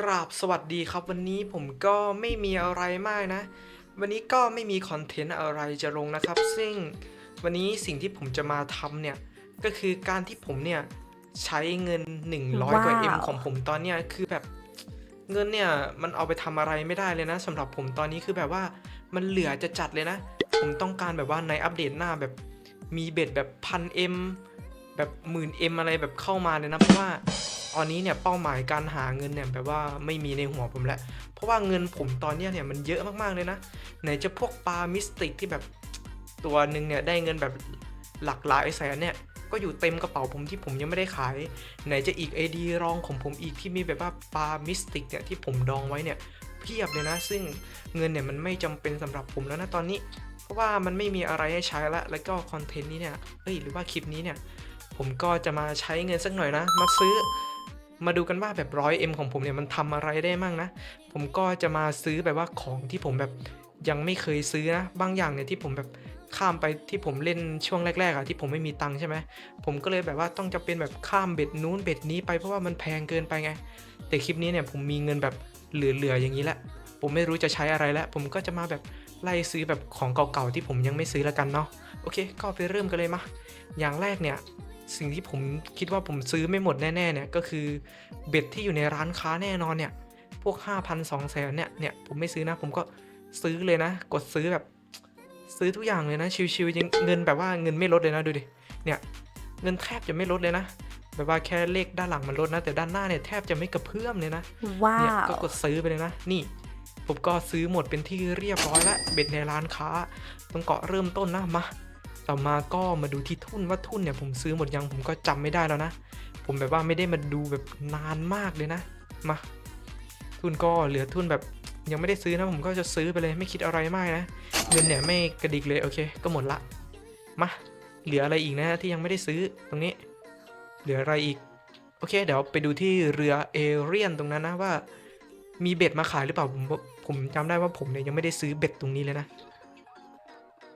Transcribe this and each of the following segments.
กราบสวัสดีครับวันนี้ผมก็ไม่มีอะไรมากนะ วันนี้ก็ไม่มีคอนเทนต์อะไรจะลงนะครับ ซึ่งวันนี้สิ่งที่ผมจะมาทำเนี่ย ก็คือการที่ผมเนี่ย ใช้เงิน 100 กว่า M ว้าว ของผมตอนเนี้ยคือแบบเงินเนี่ย มันเอาไปทำอะไรไม่ได้เลยนะสำหรับผมตอนนี้คือแบบว่ามันเหลือจะจัดเลยนะ ผมต้องการแบบว่าในอัปเดตหน้าแบบมีเบ็ดแบบพัน M แบบหมื่น M อะไรแบบเข้ามาเลยนะเพราะว่า ตอนนี้เนี่ยเป้าหมายการหาเงินเนี่ยแบบว่าไม่มีในหัวผมแล้วเพราะว่าเงินผมตอนนี้เนี่ยมันเยอะมากๆเลยนะไหนจะพวกปลามิสติกที่แบบตัวหนึ่งเนี่ยได้เงินแบบหลักหลายแสนเนี่ยก็อยู่เต็มกระเป๋าผมที่ผมยังไม่ได้ขาย ไหนจะอีก AD รองของผมอีกที่มีแบบว่าปลามิสติกเนี่ยที่ผมดองไว้เนี่ยเพียบเลยนะ ซึ่งเงินเนี่ยมันไม่จำเป็นสำหรับผมแล้วนะตอนนี้ เพราะว่ามันไม่มีอะไรให้ใช้ละแล้วก็คอนเทนต์นี้เนี่ยเอ้ยหรือว่าคลิปนี้เนี่ยผมก็จะมาใช้เงินสักหน่อยนะ มาซื้อ มาดูกันว่าแบบร้อยเอ็มของผมเนี่ยมันทำอะไรได้มั่งนะ ผมก็จะมาซื้อแบบว่าของที่ผมแบบยังไม่เคยซื้อนะ บางอย่างเนี่ยที่ผมแบบข้ามไปที่ผมเล่นช่วงแรกๆอะที่ผมไม่มีตังค์ใช่ไหมผมก็เลยแบบว่าต้องจะเป็นแบบข้ามเบ็ดนู้นเบ็ดนี้ไปเพราะว่ามันแพงเกินไปไง แต่คลิปนี้เนี่ยผมมีเงินแบบเหลือๆอย่างนี้แหละ ผมไม่รู้จะใช้อะไรแล้ว ผมก็จะมาแบบไล่ซื้อแบบของเก่าๆที่ผมยังไม่ซื้อแล้วกันเนาะ โอเค ก็ไปเริ่มกันเลยมา อย่างแรกเนี่ย สิ่งที่ผมคิดว่าผมซื้อไม่หมดแน่ๆเนี่ยก็คือเบ็ดที่อยู่ในร้านค้าแน่นอนเนี่ย พวก 5 0 0 0 2 0 0 0 0เนี่ยเนี่ยผมไม่ซื้อนะ ผมก็ซื้อเลยนะ กดซื้อแบบซื้อทุกอย่างเลยนะชิวๆยังเงินแบบว่าเงินไม่ลดเลยนะดูดิเนี่ยเงินแทบจะไม่ลดเลยนะแบบว่าแค่เลขด้านหลังมันลดนะ แต่ด้านหน้าเนี่ยแทบจะไม่กระเพื่อมเลยนะว้าเนี่ยวก็กดซื้อไปเลยนะ นี่ผมก็ซื้อหมดเป็นที่เรียบร้อยแล้วเบ็ดในร้านค้าต้องเกาะเริ่มต้นนะมา ต่อมาก็มาดูที่ทุนว่าทุนเนี่ยผมซื้อหมดยังผมก็จำไม่ได้แล้วนะ ผมแบบว่าไม่ได้มาดูแบบนานมากเลยนะมาทุนก็เหลือทุนแบบยังไม่ได้ซื้อนะผมก็จะซื้อไปเลยไม่คิดอะไรมากนะเงินเนี่ยไม่กระดิกเลยโอเค ก็หมดละมาเหลืออะไรอีกนะที่ยังไม่ได้ซื้อตรงนี้ เหลืออะไรอีก โอเค เดี๋ยวไปดูที่เรือเอเรียนตรงนั้นนะว่า มีเบ็ดมาขายหรือเปล่าผมผมจำได้ว่าผมเนี่ยยังไม่ได้ซื้อเบ็ดตรงนี้เลยนะ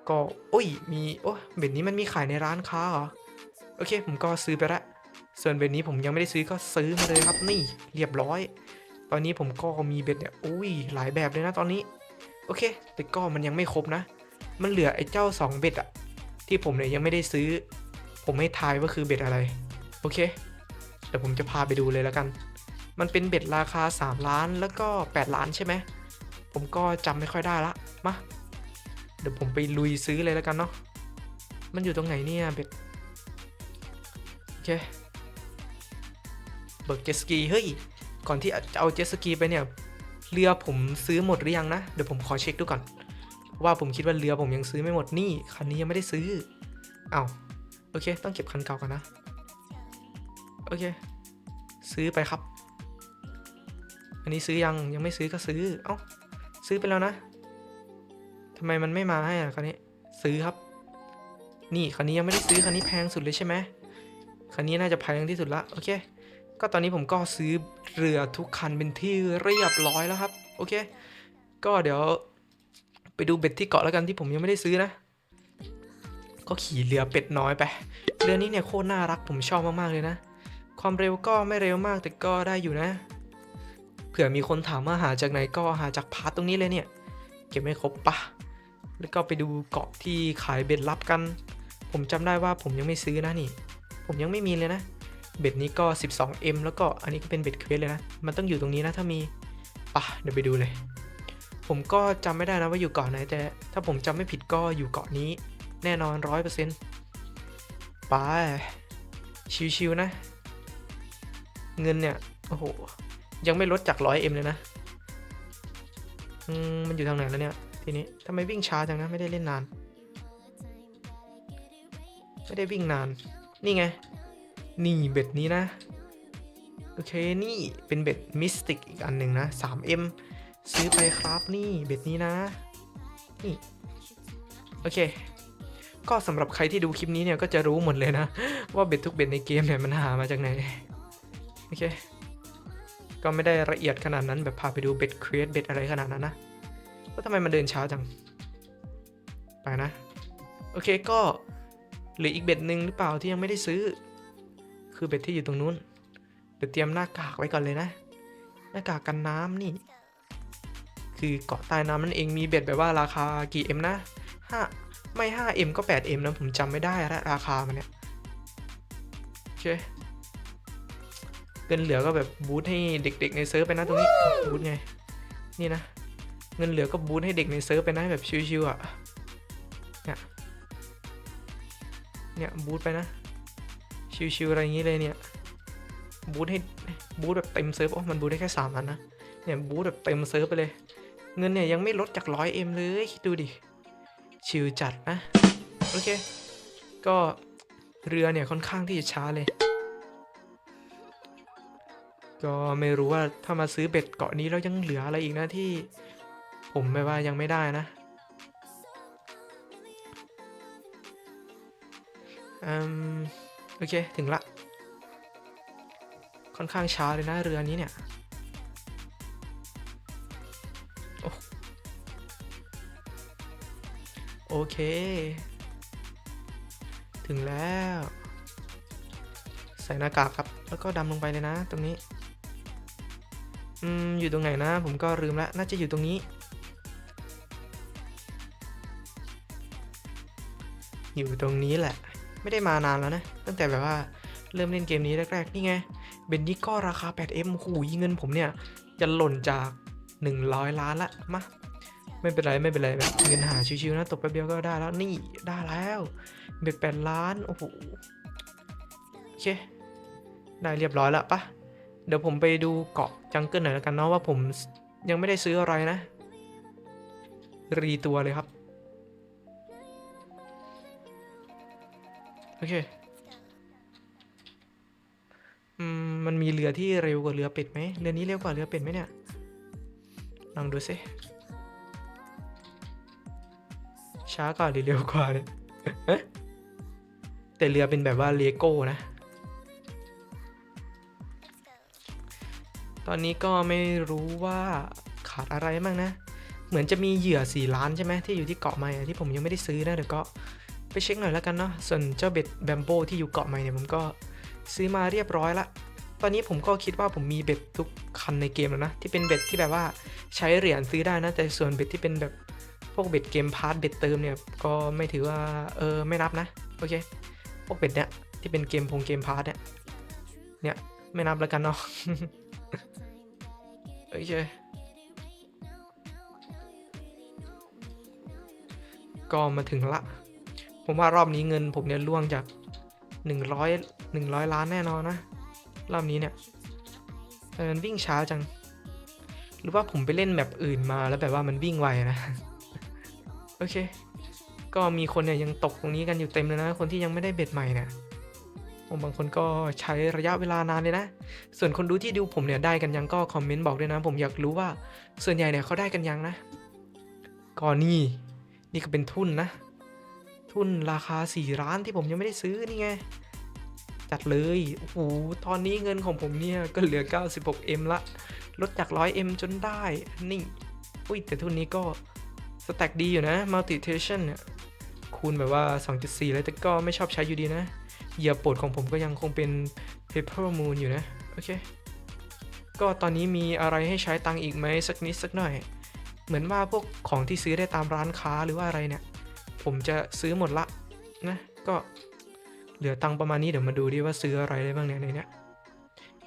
ก็โอ้ยมีโอ้เบ็ดนี้มันมีขายในร้านค้าเหรอโอเค ผมก็ซื้อไปละส่วนเบ็ดนี้ผมยังไม่ได้ซื้อก็ซื้อมาเลยครับนี่เรียบร้อย ตอนนี้ผมก็มีเบ็ดเนี่ยอุ้ยหลายแบบเลยนะตอนนี้ โอเค แต่ก็มันยังไม่ครบนะ มันเหลือไอ้เจ้าสองเบ็ดอะที่ผมเนี่ยยังไม่ได้ซื้อ ผมให้ทายว่าคือเบ็ดอะไร โอเคเดี๋ยวผมจะพาไปดูเลยแล้วกัน มันเป็นเบ็ดราคา 3 ล้านแล้วก็ 8 ล้านใช่ไหมผมก็จำไม่ค่อยได้ละมา เดี๋ยวผมไปลุยซื้อเลยแล้วกันเนาะ มันอยู่ตรงไหนเนี่ยเบ็ดโอเค เบิกเจสกี เฮ้ย ก่อนที่จะเอาเจสกีไปเนี่ย เรือผมซื้อหมดหรือยังนะ เดี๋ยวผมขอเช็คดูก่อน ว่าผมคิดว่าเรือผมยังซื้อไม่หมดนี่ คันนี้ยังไม่ได้ซื้ออ้าวโอเค ต้องเก็บคันเก่ากันนะ โอเค ซื้อไปครับ อันนี้ซื้อยังยังไม่ซื้อก็ซื้อ เอ้า ซื้อไปแล้วนะำไมมันไม่มาให้อะคันนี้ซื้อครับ นี่คันนี้ยังไม่ได้ซื้อคันนี้แพงสุดเลยใช่ไหมคันนี้น่าจะแพงที่สุดละโอเค ก็ตอนนี้ผมก็ซื้อเรือทุกคันเป็นที่เรียบร้อยแล้วครับ โอเค ก็เดี๋ยวไปดูเบ็ดที่เกาะแล้วกันที่ผมยังไม่ได้ซื้อนะ ก็ขี่เรือเป็ดน้อยไป เรือนี้เนี่ยโคตรน่ารักผมชอบมากๆเลยนะ ความเร็วก็ไม่เร็วมากแต่ก็ได้อยู่นะ เผื่อมีคนถามว่าหาจากไหนก็หาจากพาร์ทตรงนี้เลยเนี่ย เก็บไม่ครบปะ แล้วก็ไปดูเกาะที่ขายเบ็ดลับกัน ผมจำได้ว่าผมยังไม่ซื้อนะนี่ ผมยังไม่มีเลยนะ เบ็ดนี้ก็ 12M แล้วก็อันนี้ก็เป็นเบ็ดเควสเลยนะ มันต้องอยู่ตรงนี้นะถ้ามีปะเดี๋ยวไปดูเลย ผมก็จำไม่ได้นะว่าอยู่เกาะไหนแต่ ถ้าผมจำไม่ผิดก็อยู่เกาะนี้ แน่นอนร้อยเปอร์เซ็นต์ไปชิวๆนะ เงินเนี่ยโอ้โหยังไม่ลดจากร้อยเอ็มเลยนะ อืม มันอยู่ทางไหนแล้วเนี่ย ทีนี้ทำไมวิ่งช้าจังนะไม่ได้เล่นนาน ไม่ได้วิ่งนาน นี่ไง นี่เบ็ดนี้นะ โอเค นี่เป็นเบ็ดมิสติกอีกอันหนึ่งนะ 3M ซื้อไปครับนี่เบ็ดนี้นะ นี่ โอเค ก็สำหรับใครที่ดูคลิปนี้เนี่ยก็จะรู้หมดเลยนะ ว่าเบ็ดทุกเบ็ดในเกมเนี่ยมันหามาจากไหน โอเค ก็ไม่ได้ละเอียดขนาดนั้นแบบพาไปดูเบ็ดครีเอทเบ็ดอะไรขนาดนั้นนะ ว่าทำไมมันเดินช้าจัง ไปนะ โอเคก็หลืออีกเบ็ดหนึ่งหรือเปล่าที่ยังไม่ได้ซื้อ คือเบ็ดที่อยู่ตรงนู้น เดี๋ยวเตรียมหน้ากากไว้ก่อนเลยนะ หน้ากากกันน้ำนี่ คือเกาะใต้น้ำนั่นเองมีเบ็ดแบบว่าราคากี่เอ็มนะห้าไม่ 5M ก็ 8M นะ ผมจำไม่ได้ละราคามันเนี่ยโอเคเงินเหลือก็แบบบูทให้เด็กๆในเซิร์ฟไปนะตรงนี้บูทไง นี่นะ เงินเหลือก็บูทให้เด็กในเซิร์ฟไปนะแบบชิวๆอะ เนี่ย เนี่ยบูทไปนะ ชิวๆอะไรอย่างนี้เลยเนี่ยบูทให้บูทแบบเต็มเซิร์ฟโอ้มันบูทได้แค่สามอันนะเนี่ยบูทแบบเต็มเซิร์ฟไปเลย เงินเนี่ยยังไม่ลดจากร้อยเอ็มเลยคิดดูดิชิวจัดนะโอเค ก็เรือเนี่ยค่อนข้างที่จะช้าเลย ก็ไม่รู้ว่าถ้ามาซื้อเบ็ดเกาะนี้แล้วยังเหลืออะไรอีกนะที่ ผมไม่ว่ายังไม่ได้นะอืมโอเค ถึงละ ค่อนข้างช้าเลยนะเรือนี้เนี่ยโอโอเค ถึงแล้ว ใส่หน้ากากครับ แล้วก็ดำลงไปเลยนะ ตรงนี้ อืม อยู่ตรงไหนนะ ผมก็ลืมละ น่าจะอยู่ตรงนี้ อยู่ตรงนี้แหละ ไม่ได้มานานแล้วนะ ตั้งแต่แบบว่าเริ่มเล่นเกมนี้แรกๆ นี่ไง เบนนี่ก็ราคา 8M หูยเงินผมเนี่ย จะหล่นจาก 100 ล้านละ มา ไม่เป็นไร ไม่เป็นไรแบบเงินหาชิวๆนะ ตกแป๊บเดียวก็ได้แล้ว นี่ได้แล้วเบ็ดแปดล้าน โอ้โห โอเค ได้เรียบร้อยแล้วปะเดี๋ยวผมไปดูเกาะจังเกิลหน่อยแล้วกันเนาะว่าผมยังไม่ได้ซื้ออะไรนะ รีตัวเลยครับ เค อืม มันมีเรือที่เร็วกว่าเรือเป็ดไหมเรือนี้เร็วกว่าเรือเป็ดไหมเนี่ย ลองดูสิ ช้ากว่าหรือเร็วกว่าเนี่ยแต่เรือเป็นแบบว่าเลโก้นะ ตอนนี้ก็ไม่รู้ว่าขาดอะไรบ้างนะ เหมือนจะมีเหยื่อ4ล้านใช่ไหมที่อยู่ที่เกาะไม้ที่ผมยังไม่ได้ซื้อนะเดี๋ยวก็ ไปเช็คหน่อยแล้วกันเนาะส่วนเจ้าเบ็ดแบมโบที่อยู่เกาะไม้เนี่ยผมก็ซื้อมาเรียบร้อยละ ตอนนี้ผมก็คิดว่าผมมีเบ็ดทุกคันในเกมแล้วนะ ที่เป็นเบ็ดที่แบบว่าใช้เหรียญซื้อได้นะ แต่ส่วนเบ็ดที่เป็นแบบพวกเบ็ดเกมพาร์ทเบ็ดเติมเนี่ยก็ไม่ถือว่าเออไม่นับนะโอเคพวกเบ็ดเนี่ยที่เป็นเกมพงเกมพาร์ทเนี่ยเนี่ยไม่นับแล้วกันเนาะโอเคก็มาถึงละ ผมว่ารอบนี้เงินผมเนี่ยล่วงจาก 100 100 ล้านแน่นอนนะ รอบนี้เนี่ยมันวิ่งช้าจัง หรือว่าผมไปเล่นแบบอื่นมาแล้วแบบว่ามันวิ่งไวนะ โอเค ก็มีคนเนี่ยยังตกตรงนี้กันอยู่เต็มเลยนะ คนที่ยังไม่ได้เบ็ดใหม่เนี่ยผมบางคนก็ใช้ระยะเวลานานเลยนะ ส่วนคนดูที่ดูผมเนี่ยได้กันยังก็คอมเมนต์บอกด้วยนะ ผมอยากรู้ว่าส่วนใหญ่เนี่ยเขาได้กันยังนะก็นี่นี่ก็เป็นทุนนะ ทุนราคา 4 ล้านที่ผมยังไม่ได้ซื้อนี่ไง จัดเลย โอ้โห ตอนนี้เงินของผมเนี่ย ก็เหลือ 96M ละ ลดจาก 100M จนได้ นี่ อุ้ย แต่ทุนนี้ก็สแต็กดีอยู่นะ multitation เนี่ยคูณแบบว่า 2.4เลยแต่ก็ไม่ชอบใช้อยู่ดีนะ เหยื่อโปรดของผมก็ยังคงเป็น Paper Moon อยู่นะ โอเค ก็ตอนนี้มีอะไรให้ใช้ตังค์อีกไหมสักนิดสักหน่อย เหมือนว่าพวกของที่ซื้อได้ตามร้านค้าหรือว่าอะไรเนี่ย ผมจะซื้อหมดละนะก็เหลือตังประมาณนี้เดี๋ยวมาดูดิว่าซื้ออะไรได้บ้างเนี่ยในเนี้ย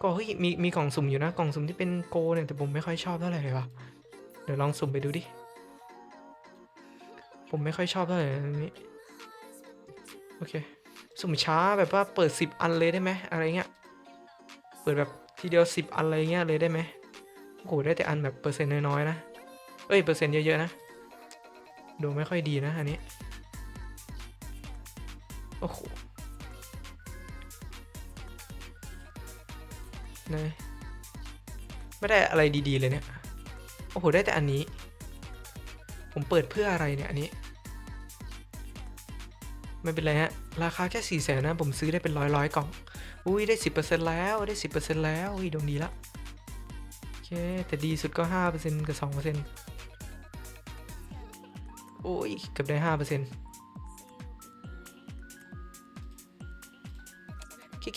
ก็เฮ้ยมีมีกล่องสุ่มอยู่นะกล่องสุ่มที่เป็นโกเนี่ยแต่ผมไม่ค่อยชอบเท่าไหร่เลยวะเดี๋ยวลองสุ่มไปดูดิผมไม่ค่อยชอบเท่าไหร่อันนี้โอเคสุ่มช้าแบบว่าเปิด 10 อันเลยได้ไหมอะไรเงี้ยเปิดแบบทีเดียว 10 อันอะไรเงี้ยเลยได้ไหมโอ้โหได้แต่อันแบบเปอร์เซ็นต์น้อยๆนะเอ้ยเปอร์เซ็นต์เยอะๆนะดูไม่ค่อยดีนะอันนี้ นายไม่ได้อะไรดีๆเลยเนี่ย โอ้โห ได้แต่อันนี้ ผมเปิดเพื่ออะไรเนี่ยอันนี้ ไม่เป็นไรฮะ ราคาแค่สี่แสนนะ ผมซื้อได้เป็นร้อยร้อยกล่อง อุ้ยได้สิบเปอร์เซ็นต์แล้วได้สิบเปอร์เซ็นต์แล้วอุ้ยดวงดีละโอเค แต่ดีสุดก็ห้าเปอร์เซ็นต์กับสองเปอร์เซ็นต์โอ้ย เกือบได้ห้าเปอร์เซ็นต์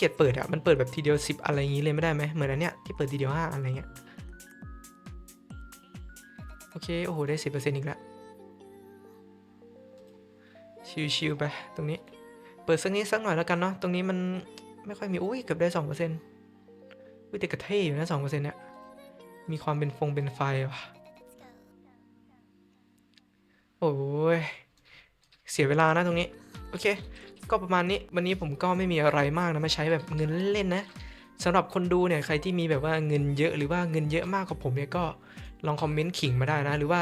เกียจเปิดอะมันเปิดแบบทีเดียวสิบอะไรอย่างงี้เลยไม่ได้ไหมเหมือนอันเนี้ยที่เปิดทีเดียวห้าอะไรเงี้ยโอเคโอ้โหได้สิบเปอร์เซ็นต์อีกแล้วชิวๆไปตรงนี้ เปิดสักนิดสักหน่อยแล้วกันเนาะตรงนี้มันไม่ค่อยมีอุ้ยเกือบได้สองเปอร์เซ็นต์อุ้ยแต่กระเท่อยู่นะสองเปอร์เซ็นต์เนี่ยมีความเป็นฟงเป็นไฟว่ะโอ้ยเสียเวลานะตรงนี้ โอเค ก็ประมาณนี้ วันนี้ผมก็ไม่มีอะไรมากนะมาใช้แบบเงินเล่นๆนะสำหรับคนดูเนี่ยใครที่มีแบบว่าเงินเยอะหรือว่าเงินเยอะมากกว่าผมเนี่ยก็ลองคอมเมนต์ขิงมาได้นะ หรือว่า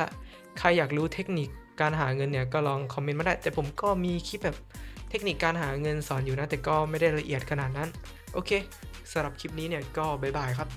ใครอยากรู้เทคนิคการหาเงินเนี่ยก็ลองคอมเมนต์มาได้ แต่ผมก็มีคลิปแบบเทคนิคการหาเงินสอนอยู่นะ แต่ก็ไม่ได้ละเอียดขนาดนั้น โอเคสำหรับคลิปนี้เนี่ยก็บ๊ายบายครับ